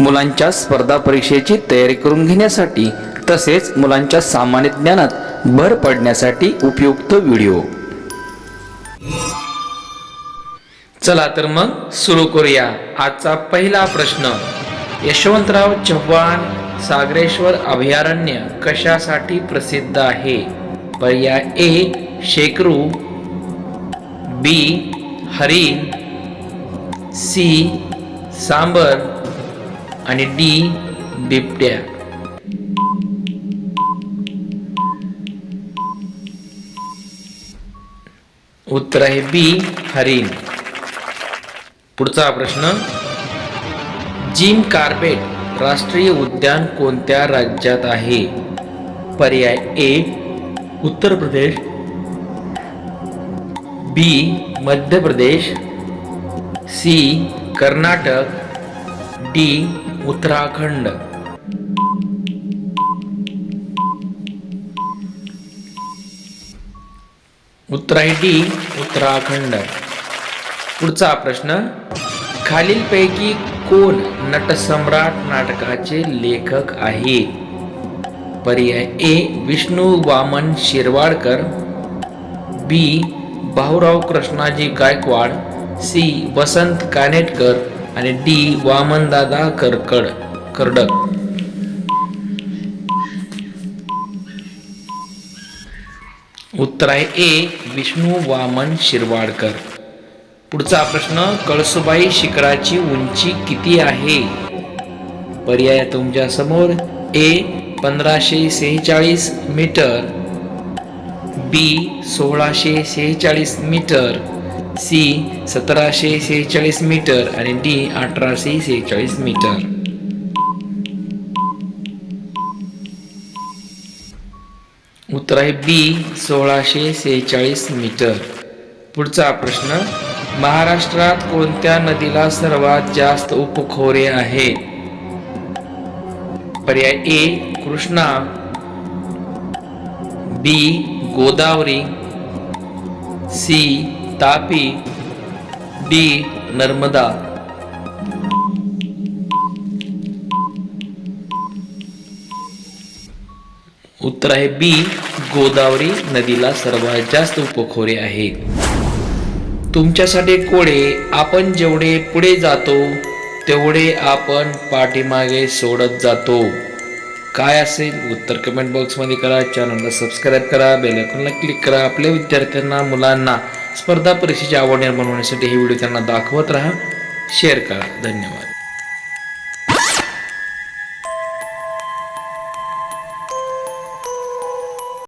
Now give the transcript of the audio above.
मुलांच्या स्पर्धा परीक्षेची तयारी करून घेण्यासाठी तसेच मुलांच्या सामान्य ज्ञानात भर पडण्यासाठी उपयुक्त व्हिडिओ. चला तर मग सुरू करूया आजचा पहिला प्रश्न. यशवंतराव चव्हाण सागरेश्वर अभयारण्य कशासाठी प्रसिद्ध आहे? पर्याय ए शेकरू बी हरिण. सी सांबर. आणि डी बिबट्या. उत्तर आहे बी हरिण. पुढचा प्रश्न. जिम कार्बेट राष्ट्रीय उद्यान कोणत्या राज्यात आहे? पर्याय ए Uttar Pradesh. B Madhya Pradesh. C Karnataka. D Uttarakhand. उत्तर आहे डी उत्तराखंड. पुढचा प्रश्न खालीलपैकी कोण नटसम्राट नाटकाचे लेखक आहे? पर्याय A Vishnu Vaman Shirwadkar. B Bhaurao Krishnaji Gaikwad. C Vasant Kanetkar. आणि डी वामनदादा करकड करडक. उत्तर आहे ए विष्णू वामन शिरवाडकर. पुढचा प्रश्न कळसुबाई शिखराची उंची किती आहे? पर्याय तुमच्यासमोर. ए पंधराशे सेहेचाळीस मीटर. बी सोळाशे सेहेचाळीस मीटर. सी सतराशे सेहेचाळीस मीटर आणि डी अठराशे सेहेचाळीस मीटर. उत्तर आहे बी सोळाशे सेहेचाळीस मीटर. पुढचा प्रश्न महाराष्ट्रात कोणत्या नदीला सर्वात जास्त उपखोरे आहे? पर्याय A Krishna. B Godavari. C Tapi D Narmada. उत्तर आहे बी गोदावरी नदीला सर्वात जास्त उपखोरे आहेत. तुमच्यासाठी कोडे आपण जेवढे पुढे जातो तेवढे आपण पाठीमागे सोडत जातो. काय असेल उत्तर कमेंट बॉक्समध्ये करा चॅनलला सबस्क्राईब करा बेलायकॉनला क्लिक करा आपल्या विद्यार्थ्यांना मुलांना स्पर्धा परीक्षेची आवड निर्माण होण्यासाठी हे व्हिडिओ त्यांना दाखवत राहा. शेअर करा. धन्यवाद.